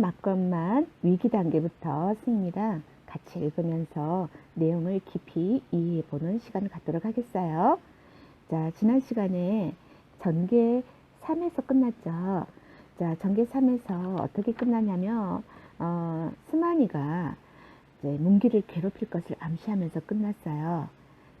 맞건만 위기 단계부터 스님이랑 같이 읽으면서 내용을 깊이 이해해 보는 시간을 갖도록 하겠어요. 자, 지난 시간에 전개 3에서 끝났죠. 자, 전개 3에서 어떻게 끝나냐면, 어, 스마니가 이제 문기를 괴롭힐 것을 암시하면서 끝났어요.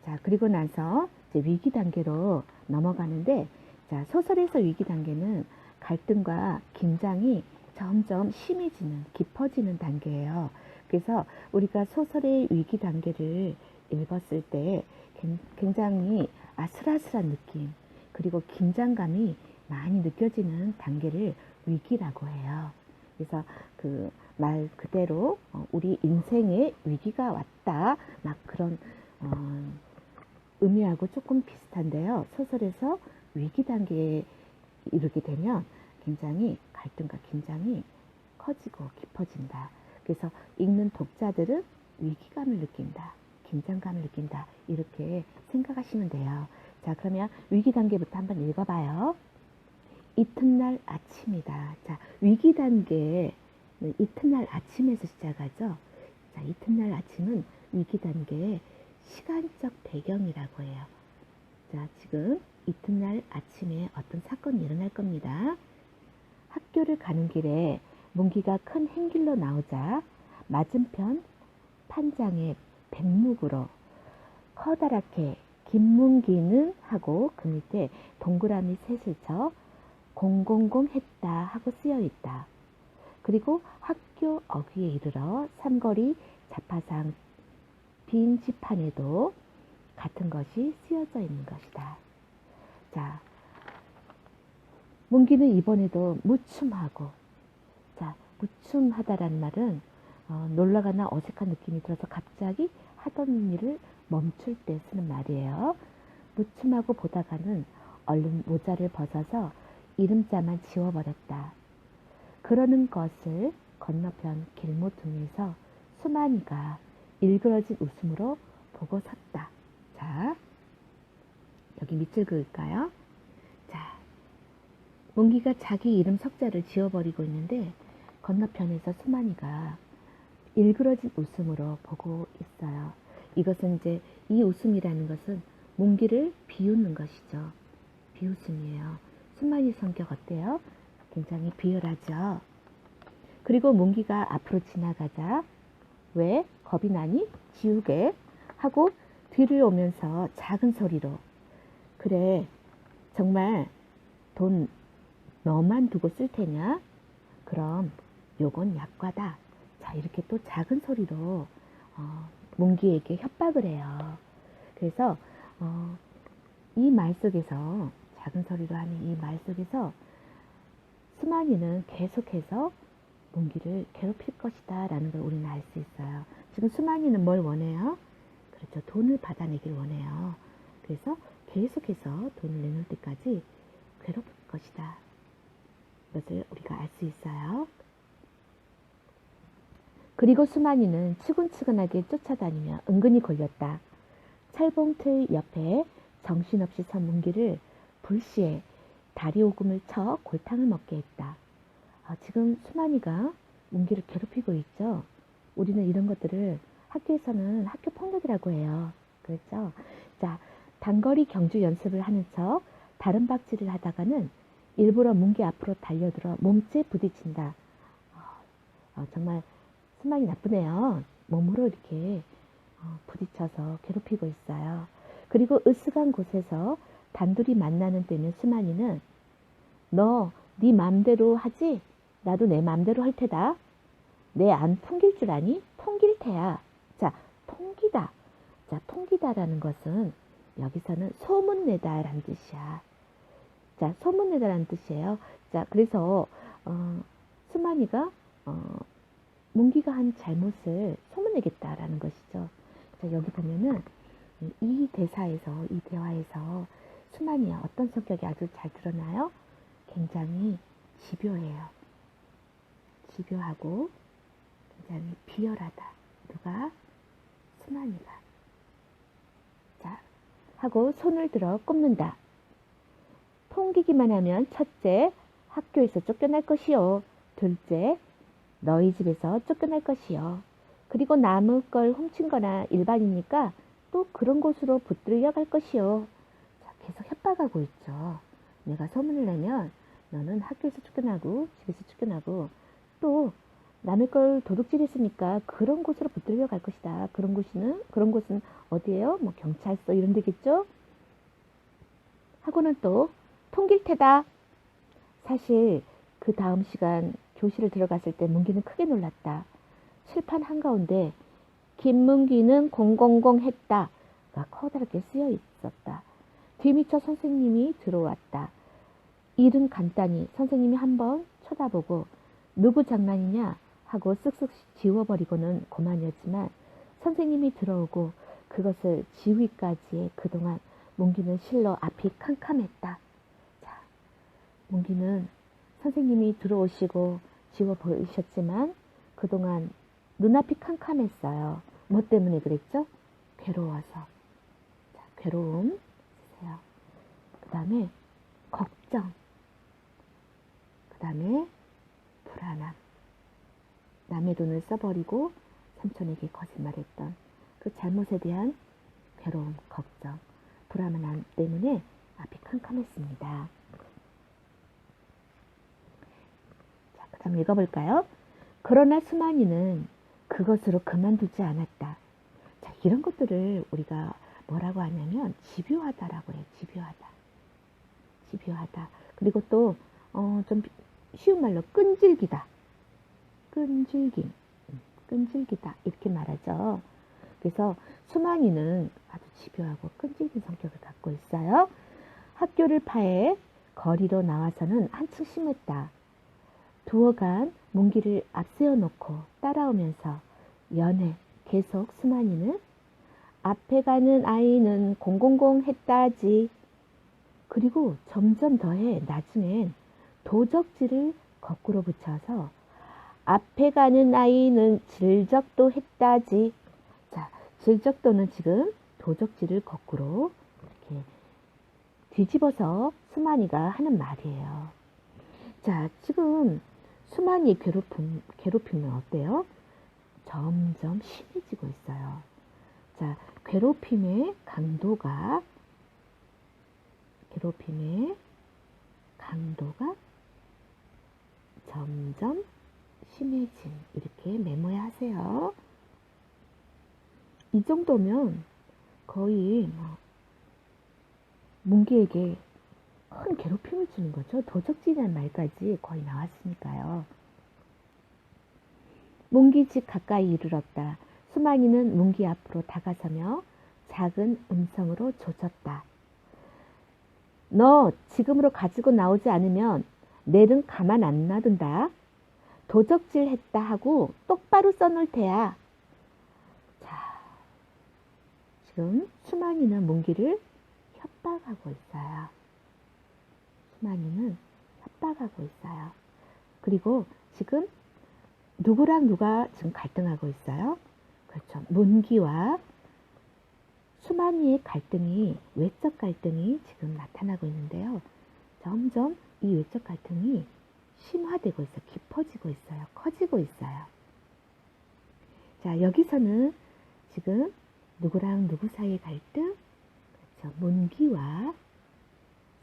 자, 그리고 나서 이제 위기 단계로 넘어가는데, 자, 소설에서 위기 단계는 갈등과 긴장이 점점 심해지는, 깊어지는 단계예요. 그래서 우리가 소설의 위기 단계를 읽었을 때 굉장히 아슬아슬한 느낌, 그리고 긴장감이 많이 느껴지는 단계를 위기라고 해요. 그래서 그 말 그대로 어, 우리 인생에 위기가 왔다, 막 그런 어, 의미하고 조금 비슷한데요. 소설에서 위기 단계에 이르게 되면 굉장히 갈등과 긴장이 커지고 깊어진다. 그래서 읽는 독자들은 위기감을 느낀다. 긴장감을 느낀다. 이렇게 생각하시면 돼요. 자, 그러면 위기 단계부터 한번 읽어봐요. 이튿날 아침이다. 자, 위기 단계 이튿날 아침에서 시작하죠. 자, 이튿날 아침은 위기 단계의 시간적 배경이라고 해요. 자, 지금 이튿날 아침에 어떤 사건이 일어날 겁니다. 학교를 가는 길에 문기가 큰 행길로 나오자 맞은편 판장의 백묵으로 커다랗게 김문기는 하고 그 밑에 동그라미 셋을 쳐 공공공 했다 하고 쓰여 있다. 그리고 학교 어귀에 이르러 삼거리 자파상 빈 지판에도 같은 것이 쓰여져 있는 것이다. 자, 문기는 이번에도 무춤하고, 자, 무춤하다란 말은 어, 놀라거나 어색한 느낌이 들어서 갑자기 하던 일을 멈출 때 쓰는 말이에요. 무춤하고 보다가는 얼른 모자를 벗어서 이름자만 지워버렸다. 그러는 것을 건너편 길모퉁이에서 수만이가 일그러진 웃음으로 보고 섰다. 자, 여기 밑을 그을까요? 자, 문기가 자기 이름 석자를 지워버리고 있는데 건너편에서 수만이가 일그러진 웃음으로 보고 있어요. 이것은 이제 이 웃음이라는 것은 문기를 비웃는 것이죠. 비웃음이에요. 수만이 성격 어때요? 굉장히 비열하죠. 그리고 문기가 앞으로 지나가자 왜 겁이 나니? 지우개 하고 뒤를 오면서 작은 소리로 그래 정말 돈 너만 두고 쓸 테냐? 그럼 요건 약과다. 자 이렇게 또 작은 소리로 어, 문기에게 협박을 해요. 그래서 어, 이 말 속에서 작은 소리로 하는 이 말 속에서 수만이는 계속해서 문기를 괴롭힐 것이다 라는 걸 우리는 알 수 있어요. 지금 수만이는 뭘 원해요? 그렇죠. 돈을 받아내길 원해요. 그래서 계속해서 돈을 내놓을 때까지 괴롭힐 것이다. 이것을 우리가 알 수 있어요. 그리고 수만이는 치근치근하게 쫓아다니며 은근히 걸렸다. 철봉틀 옆에 정신없이 선 문기를 불시에 다리 오금을 쳐 골탕을 먹게 했다. 아, 지금 수만이가 문기를 괴롭히고 있죠. 우리는 이런 것들을 학교에서는 학교 폭력이라고 해요. 그렇죠? 자, 단거리 경주 연습을 하는 척 다른 박질을 하다가는 일부러 문기 앞으로 달려들어 몸째 부딪힌다. 어, 어, 정말 수만이 나쁘네요. 몸으로 이렇게 어, 부딪혀서 괴롭히고 있어요. 그리고 으스간 곳에서 단둘이 만나는 때면 수만이는 너 네 맘대로 하지? 나도 내 맘대로 할 테다. 내 안 풍길 줄 아니? 풍길 테야. 자, 풍기다. 자, 풍기다라는 것은 여기서는 소문내다라는 뜻이야. 자, 소문내다라는 뜻이에요. 자, 그래서 어, 수만이가 어, 문기가 한 잘못을 소문내겠다라는 것이죠. 자, 여기 보면은 이 대사에서 이 대화에서 수만이야 어떤 성격이 아주 잘 드러나요? 굉장히 집요해요. 집요하고 굉장히 비열하다. 누가? 수만이가. 자, 하고 손을 들어 꼽는다. 통기기만 하면 첫째 학교에서 쫓겨날 것이요. 둘째, 너희 집에서 쫓겨날 것이요. 그리고 남의 걸 훔친 거나 일반이니까 또 그런 곳으로 붙들려 갈 것이요. 자, 계속 협박하고 있죠. 내가 소문을 내면 너는 학교에서 쫓겨나고 집에서 쫓겨나고 또 남의 걸 도둑질했으니까 그런 곳으로 붙들려 갈 것이다. 그런 곳은 그런 곳은 어디예요? 뭐 경찰서 이런 데겠죠? 하고는 또 통길테다. 사실 그 다음 시간 교실을 들어갔을 때 문기는 크게 놀랐다. 칠판 한가운데 김문기는 000 했다가 커다랗게 쓰여 있었다. 뒤미처 선생님이 들어왔다. 일은 간단히 선생님이 한번 쳐다보고 누구 장난이냐 하고 쓱쓱 지워버리고는 그만이었지만 선생님이 들어오고 그것을 지우기까지의 그동안 문기는 실로 앞이 캄캄했다. 자, 문기는 선생님이 들어오시고 지워버리셨지만 그동안 눈앞이 캄캄했어요. 뭐 때문에 그랬죠? 괴로워서. 자, 괴로움 쓰세요. 그 다음에 걱정. 그 다음에 불안함. 남의 돈을 써버리고 삼촌에게 거짓말했던 그 잘못에 대한 괴로움, 걱정, 불안함 때문에 앞이 캄캄했습니다. 다음 읽어볼까요? 그러나 수만이는 그것으로 그만두지 않았다. 자, 이런 것들을 우리가 뭐라고 하냐면 집요하다라고 해요. 집요하다. 집요하다. 그리고 또, 어, 좀 쉬운 말로 끈질기다. 끈질김. 음, 끈질기다. 이렇게 말하죠. 그래서 수만이는 아주 집요하고 끈질긴 성격을 갖고 있어요. 학교를 파해 거리로 나와서는 한층 심했다. 두어간 문기를 앞세워 놓고 따라오면서 연애 계속 수만이는 앞에 가는 아이는 000 했다지. 그리고 점점 더해 나중엔 도적지를 거꾸로 붙여서 앞에 가는 아이는 질적도 했다지. 자, 질적도는 지금 도적지를 거꾸로 이렇게 뒤집어서 수만이가 하는 말이에요. 자, 지금 수만이 괴롭힘, 괴롭힘은 어때요? 점점 심해지고 있어요. 자, 괴롭힘의 강도가, 괴롭힘의 강도가 점점 심해짐. 이렇게 메모해 하세요. 이 정도면 거의 뭐, 문기에게 큰 괴롭힘을 주는 거죠. 도적질이라는 말까지 거의 나왔으니까요. 문기 집 가까이 이르렀다. 수만이는 문기 앞으로 다가서며 작은 음성으로 조졌다. 너 지금으로 가지고 나오지 않으면 내는 가만 안 놔둔다. 도적질 했다 하고 똑바로 써놓을 테야. 자, 지금 수만이는 문기를 협박하고 있어요. 수만이는 협박하고 있어요. 그리고 지금 누구랑 누가 지금 갈등하고 있어요? 그렇죠. 문기와 수만이의 갈등이 외적 갈등이 지금 나타나고 있는데요. 점점 이 외적 갈등이 심화되고 있어요. 깊어지고 있어요. 커지고 있어요. 자, 여기서는 지금 누구랑 누구 사이의 갈등? 그렇죠. 문기와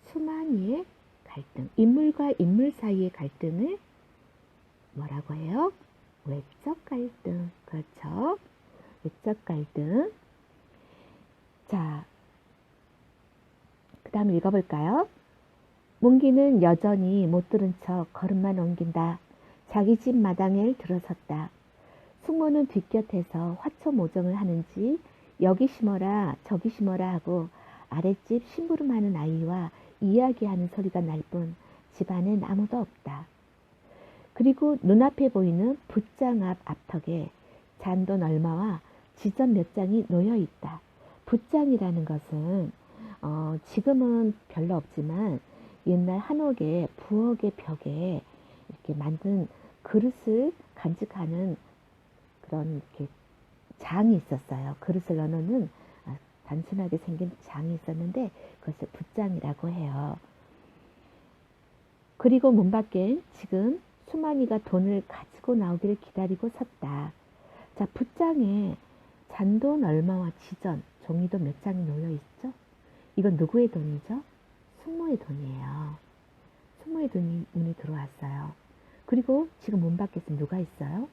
수만이의 갈등, 인물과 인물 사이의 갈등을 뭐라고 해요? 외적 갈등. 그렇죠. 외적 갈등. 자, 그 다음 읽어볼까요? 문기는 여전히 못 들은 척 걸음만 옮긴다. 자기 집 마당에 들어섰다. 숙모는 뒷곁에서 화초 모정을 하는지 여기 심어라 저기 심어라 하고 아랫집 심부름하는 아이와 이야기하는 소리가 날 뿐 집안엔 아무도 없다. 그리고 눈앞에 보이는 붓장 앞 앞턱에 잔돈 얼마와 지점 몇 장이 놓여 있다. 붓장이라는 것은 어, 지금은 별로 없지만 옛날 한옥의 부엌의 벽에 이렇게 만든 그릇을 간직하는 그런 이렇게 장이 있었어요. 그릇을 넣어놓는 아, 단순하게 생긴 장이 있었는데 그것을 붓장이라고 해요. 그리고 문 밖엔 지금 수만이가 돈을 가지고 나오기를 기다리고 섰다. 자, 붓장에 잔돈 얼마와 지전, 종이도 몇 장이 놓여 있죠? 이건 누구의 돈이죠? 숙모의 돈이에요. 숙모의 돈이 눈에 들어왔어요. 그리고 지금 문 밖에서 누가 있어요?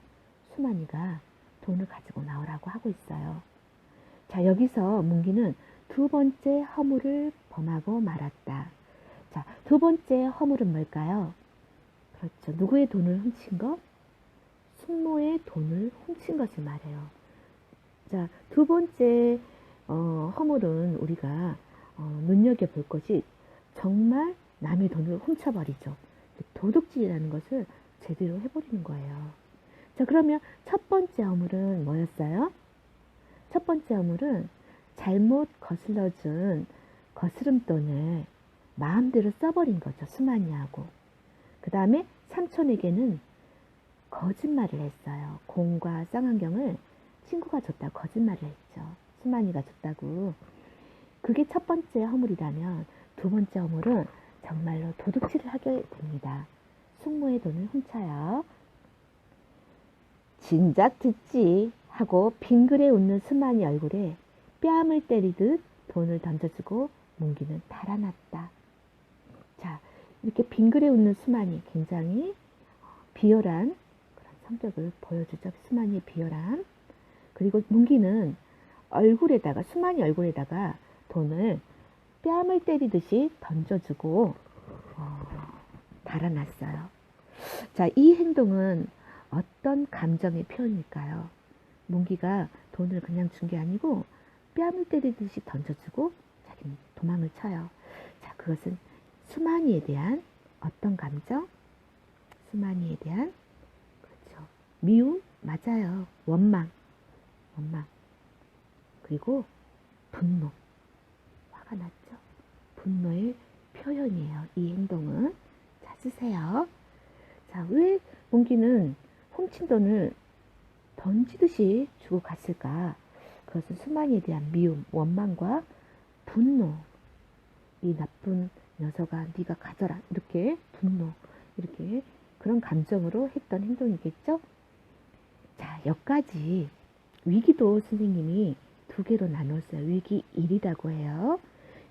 수만이가 돈을 가지고 나오라고 하고 있어요. 자, 여기서 문기는 두 번째 허물을 범하고 말았다. 자, 두 번째 허물은 뭘까요? 그렇죠. 누구의 돈을 훔친 것? 숙모의 돈을 훔친 것을 말해요. 자, 두 번째 어, 허물은 우리가 어, 눈여겨볼 것이 정말 남의 돈을 훔쳐버리죠. 도둑질이라는 것을 제대로 해버리는 거예요. 자, 그러면 첫 번째 허물은 뭐였어요? 첫 번째 허물은 잘못 거슬러준 거스름돈을 마음대로 써버린 거죠. 수만이하고. 그 다음에 삼촌에게는 거짓말을 했어요. 공과 쌍안경을 친구가 줬다고 거짓말을 했죠. 수만이가 줬다고. 그게 첫 번째 허물이라면 두 번째 허물은 정말로 도둑질을 하게 됩니다. 숙모의 돈을 훔쳐요. 진작 듣지 하고 빙그레 웃는 수만이 얼굴에 뺨을 때리듯 돈을 던져주고 문기는 달아났다. 자, 이렇게 빙그레 웃는 수만이 굉장히 비열한 그런 성격을 보여주죠. 수만이의 비열함. 그리고 문기는 얼굴에다가, 수만이 얼굴에다가 돈을 뺨을 때리듯이 던져주고, 어, 달아났어요. 자, 이 행동은 어떤 감정의 표현일까요? 문기가 돈을 그냥 준 게 아니고 뺨을 때리듯이 던져주고 자기는 도망을 쳐요. 자, 그것은 수만이에 대한 어떤 감정? 수만이에 대한 그렇죠. 미움 맞아요. 원망, 원망. 그리고 분노, 화가 났죠. 분노의 표현이에요. 이 행동은 자 쓰세요. 자, 왜 문기는 훔친 돈을 던지듯이 주고 갔을까? 그것은 수만이에 대한 미움, 원망과 분노. 이 나쁜 녀석아, 네가 가져라. 이렇게 분노, 이렇게 그런 감정으로 했던 행동이겠죠? 자, 여기까지 위기도 선생님이 두 개로 나눴어요. 위기 1이라고 해요.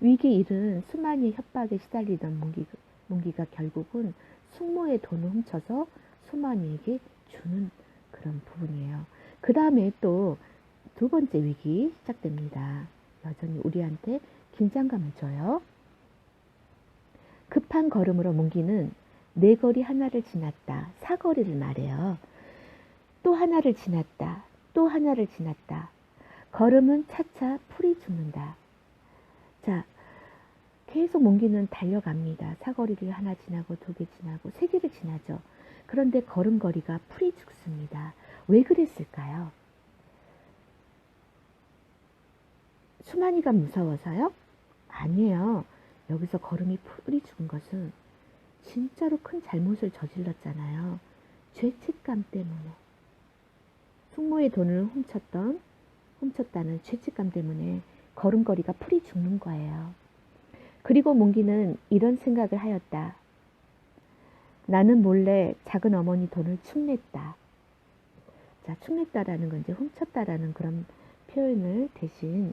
위기 1은 수만이 협박에 시달리던 문기, 문기가 결국은 숙모의 돈을 훔쳐서 수만이에게 주는 그런 부분이에요. 그 다음에 또 두 번째 위기 시작됩니다. 여전히 우리한테 긴장감을 줘요. 급한 걸음으로 문기는 네 거리 하나를 지났다. 사거리를 말해요. 또 하나를 지났다. 또 하나를 지났다. 걸음은 차차 풀이 죽는다. 자, 계속 몽기는 달려갑니다. 사거리를 하나 지나고 두 개 지나고 세 개를 지나죠. 그런데 걸음걸이가 풀이 죽습니다. 왜 그랬을까요? 수만이가 무서워서요? 아니에요. 여기서 걸음이 풀이 죽은 것은 진짜로 큰 잘못을 저질렀잖아요. 죄책감 때문에. 숙모의 돈을 훔쳤던, 훔쳤다는 죄책감 때문에 걸음걸이가 풀이 죽는 거예요. 그리고 몽기는 이런 생각을 하였다. 나는 몰래 작은 어머니 돈을 축냈다. 자, 축냈다라는 건 이제 훔쳤다라는 그런 표현을 대신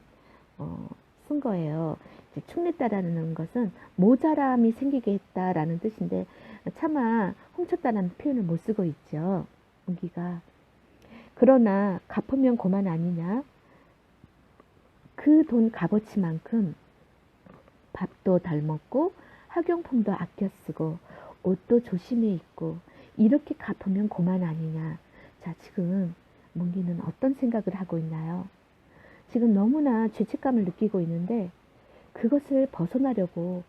어, 쓴 거예요. 이제 축냈다라는 것은 모자람이 생기게 했다라는 뜻인데 차마 훔쳤다라는 표현을 못 쓰고 있죠. 몽기가. 그러나 갚으면 고만 아니냐? 그 돈 값어치만큼 밥도 덜 먹고 학용품도 아껴 쓰고 옷도 조심해 입고 이렇게 갚으면 고만 아니냐. 자, 지금 문기는 어떤 생각을 하고 있나요? 지금 너무나 죄책감을 느끼고 있는데 그것을 벗어나려고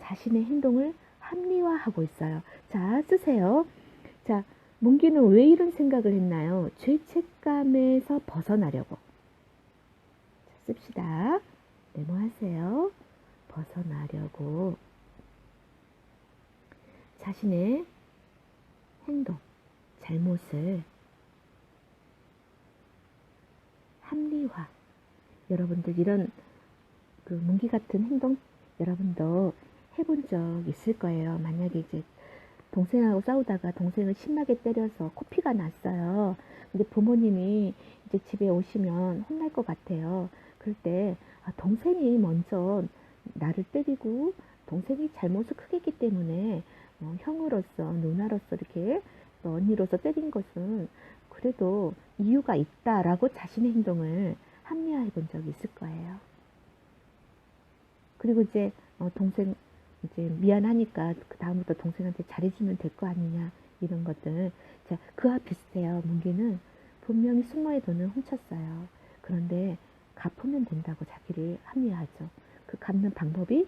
자신의 행동을 합리화하고 있어요. 자, 쓰세요. 자, 문기는 왜 이런 생각을 했나요? 죄책감에서 벗어나려고. 자, 씁시다. 메모하세요. 벗어나려고. 자신의 행동, 잘못을 합리화. 여러분들 이런 그 문기 같은 행동 여러분도 해본 적 있을 거예요. 만약에 이제 동생하고 싸우다가 동생을 심하게 때려서 코피가 났어요. 근데 부모님이 이제 집에 오시면 혼날 것 같아요. 그럴 때 아, 동생이 먼저 나를 때리고 동생이 잘못을 크게 했기 때문에 어, 형으로서 누나로서 이렇게 또 언니로서 때린 것은 그래도 이유가 있다라고 자신의 행동을 합리화해 본 적이 있을 거예요. 그리고 이제 어, 동생 이제 미안하니까 그 다음부터 동생한테 잘해주면 될 거 아니냐 이런 것들 자 그와 비슷해요. 문기는 분명히 숙모의 돈을 훔쳤어요. 그런데 갚으면 된다고 자기를 합리화하죠. 그 갚는 방법이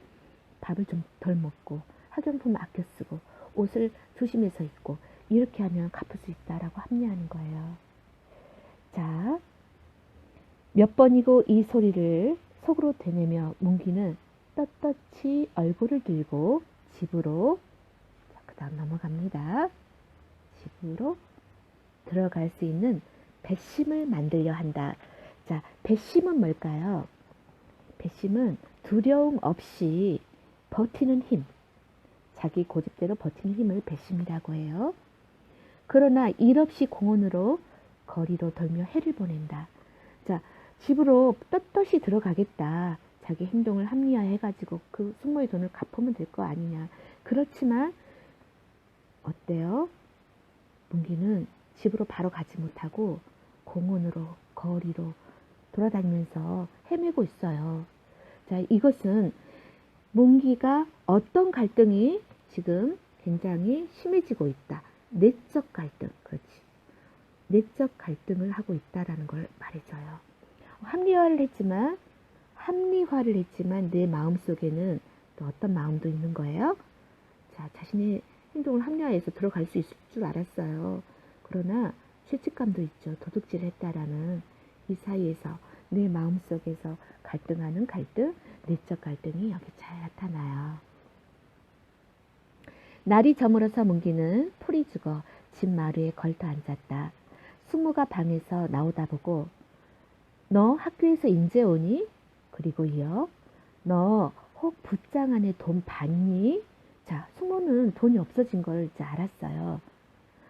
밥을 좀 덜 먹고 학용품 아껴 쓰고 옷을 조심해서 입고 이렇게 하면 갚을 수 있다라고 합리화하는 거예요. 자, 몇 번이고 이 소리를 속으로 되뇌며 문기는 떳떳이 얼굴을 들고 집으로 그 다음 넘어갑니다. 집으로 들어갈 수 있는 배심을 만들려 한다. 자, 배심은 뭘까요? 배심은 두려움 없이 버티는 힘, 자기 고집대로 버티는 힘을 배심이라고 해요. 그러나 일 없이 공원으로 거리로 돌며 해를 보낸다. 자, 집으로 떳떳이 들어가겠다. 자기 행동을 합리화해가지고 그 숙모의 돈을 갚으면 될 거 아니냐. 그렇지만 어때요? 문기는 집으로 바로 가지 못하고 공원으로 거리로 돌아다니면서 헤매고 있어요. 자, 이것은 문기가 어떤 갈등이 지금 굉장히 심해지고 있다. 내적 갈등, 그렇지. 내적 갈등을 하고 있다라는 걸 말해줘요. 합리화를 했지만, 합리화를 했지만 내 마음 속에는 또 어떤 마음도 있는 거예요. 자, 자신의 행동을 합리화해서 들어갈 수 있을 줄 알았어요. 그러나 죄책감도 있죠. 도둑질 했다라는 이 사이에서 내 마음 속에서 갈등하는 갈등, 내적 갈등이 여기 잘 나타나요. 날이 저물어서 문기는 풀이 죽어 집 마루에 걸터 앉았다. 숙모가 방에서 나오다 보고 너 학교에서 인제 오니? 그리고 이어 너 혹 붓장 안에 돈 받니? 자, 숙모는 돈이 없어진 걸 이제 알았어요.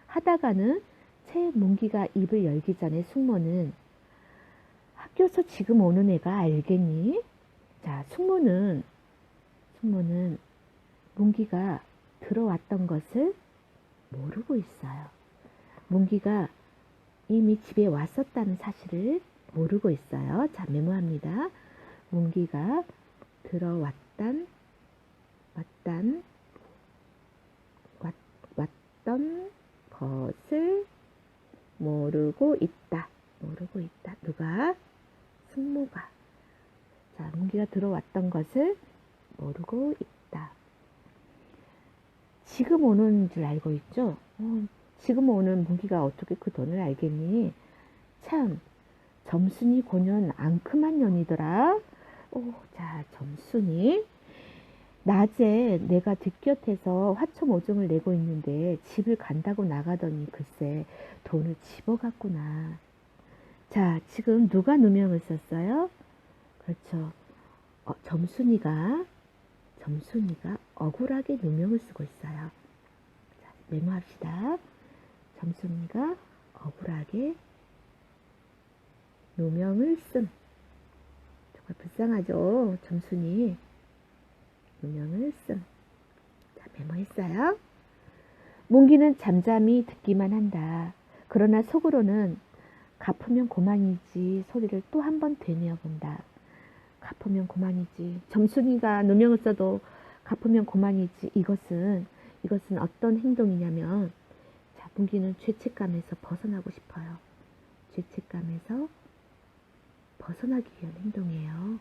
하다가는 새 문기가 입을 열기 전에 숙모는 학교에서 지금 오는 애가 알겠니? 자, 숙모는 숙모는 문기가 들어왔던 것을 모르고 있어요. 문기가 이미 집에 왔었다는 사실을 모르고 있어요. 자, 메모합니다. 문기가 들어왔단, 왔단, 왔, 왔던 것을 모르고 있다. 모르고 있다. 누가? 숙모가. 자, 문기가 들어왔던 것을 모르고 있다. 지금 오는 줄 알고 있죠? 어, 지금 오는 문기가 어떻게 그 돈을 알겠니? 참, 점순이 고년 앙큼한 년이더라. 오, 자, 점순이. 낮에 내가 뒷곁에서 화초 모종을 내고 있는데 집을 간다고 나가더니 글쎄 돈을 집어갔구나. 자, 지금 누가 누명을 썼어요? 그렇죠. 어, 점순이가, 점순이가 억울하게 누명을 쓰고 있어요. 자, 메모합시다. 점순이가 억울하게 누명을 쓴. 정말 불쌍하죠. 점순이. 누명을 쓴. 자, 메모했어요. 몽기는 잠잠히 듣기만 한다. 그러나 속으로는 갚으면 고만이지 소리를 또 한 번 되뇌어 본다. 갚으면 고만이지. 점순이가 누명을 써도 갚으면 고만이지. 이것은 이것은 어떤 행동이냐면 자, 문기는 죄책감에서 벗어나고 싶어요. 죄책감에서 벗어나기 위한 행동이에요.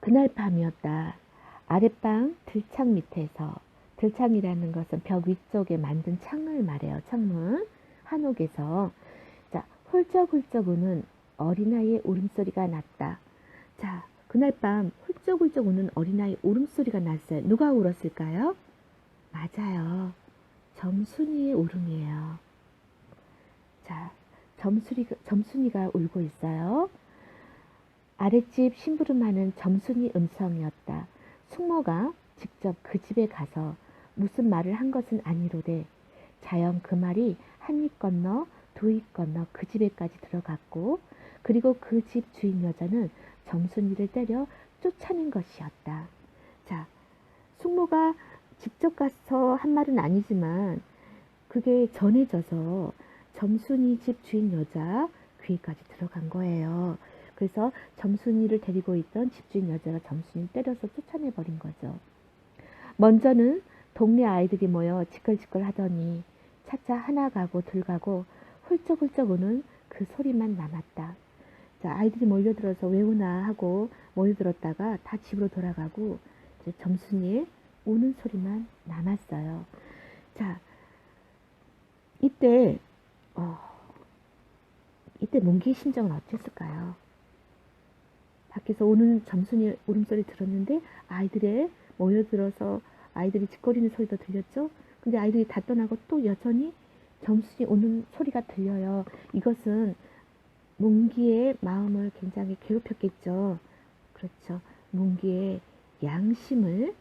그날 밤이었다. 아랫방 들창 밑에서 들창이라는 것은 벽 위쪽에 만든 창을 말해요. 창문 한옥에서 자 훌쩍훌쩍 우는 어린아이의 울음소리가 났다. 자 그날 밤 훌쩍훌쩍 우는 어린아이 울음소리가 났어요. 누가 울었을까요? 맞아요. 점순이의 울음이에요. 자 점순이, 점순이가 울고 있어요. 아랫집 심부름하는 점순이 음성이었다. 숙모가 직접 그 집에 가서 무슨 말을 한 것은 아니로되 자연 그 말이 한 입 건너 두 입 건너 그 집에까지 들어갔고 그리고 그 집 주인 여자는 점순이를 때려 쫓아낸 것이었다. 자, 숙모가 직접 가서 한 말은 아니지만 그게 전해져서 점순이 집 주인 여자 귀까지 들어간 거예요. 그래서 점순이를 데리고 있던 집주인 여자가 점순이를 때려서 쫓아내버린 거죠. 먼저는 동네 아이들이 모여 지끌지끌 하더니 차차 하나 가고 둘 가고 훌쩍훌쩍 오는 그 소리만 남았다. 자, 아이들이 몰려들어서 왜 오나 하고 몰려들었다가 다 집으로 돌아가고 점순이의 우는 소리만 남았어요. 자, 이때 어, 이때 몽기의 심정은 어땠을까요? 밖에서 오는 점순이 울음소리 들었는데 아이들의 모여들어서 아이들이 짓거리는 소리도 들렸죠. 근데 아이들이 다 떠나고 또 여전히 점순이 오는 소리가 들려요. 이것은 몽기의 마음을 굉장히 괴롭혔겠죠. 그렇죠. 몽기의 양심을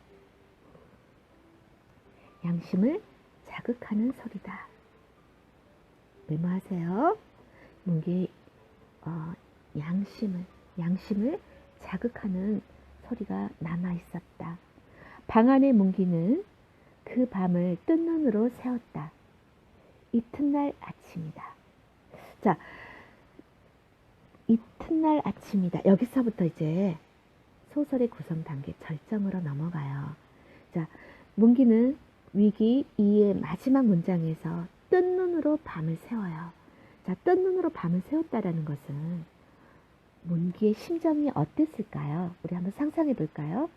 양심을 자극하는 소리다. 메모하세요. 몽기의 어, 양심을 양심을 자극하는 소리가 남아 있었다. 방 안의 몽기는 그 밤을 뜬 눈으로 세웠다. 이튿날 아침이다. 자, 이튿날 아침이다. 여기서부터 이제 소설의 구성 단계 절정으로 넘어가요. 자, 문기는 위기 2의 마지막 문장에서 뜬 눈으로 밤을 세워요. 자, 뜬 눈으로 밤을 세웠다라는 것은 문기의 심정이 어땠을까요? 우리 한번 상상해 볼까요?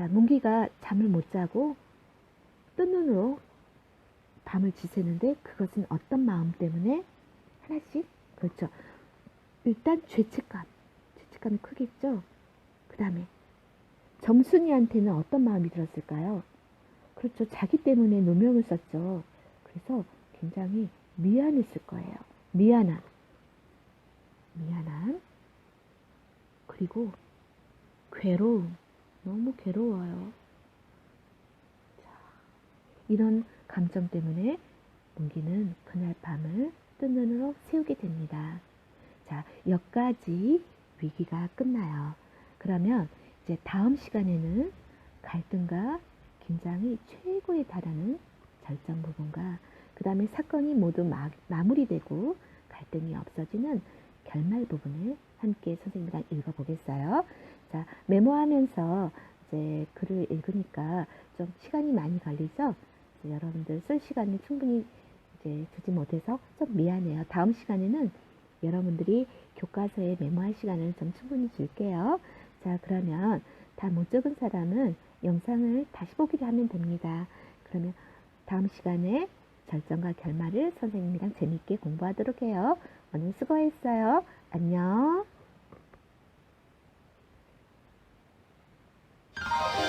자, 문기가 잠을 못 자고 뜬 눈으로 밤을 지새는데 그것은 어떤 마음 때문에 하나씩 그렇죠. 일단 죄책감, 죄책감이 크겠죠. 그 다음에 점순이한테는 어떤 마음이 들었을까요? 그렇죠. 자기 때문에 누명을 썼죠. 그래서 굉장히 미안했을 거예요. 미안함, 미안함, 그리고 괴로움, 너무 괴로워요. 자, 이런 감정 때문에 문기는 그날 밤을 뜬 눈으로 세우게 됩니다. 자, 여기까지 위기가 끝나요. 그러면 이제 다음 시간에는 갈등과 긴장이 최고에 달하는 절정 부분과 그 다음에 사건이 모두 마, 마무리되고 갈등이 없어지는 결말 부분을 함께 선생님이랑 읽어보겠어요. 자, 메모하면서 이제 글을 읽으니까 좀 시간이 많이 걸리죠? 여러분들 쓸 시간을 충분히 이제 주지 못해서 좀 미안해요. 다음 시간에는 여러분들이 교과서에 메모할 시간을 좀 충분히 줄게요. 자, 그러면 다 못 적은 사람은 영상을 다시 보기를 하면 됩니다. 그러면 다음 시간에 절정과 결말을 선생님이랑 재밌게 공부하도록 해요. 오늘 수고했어요. 안녕. Oh.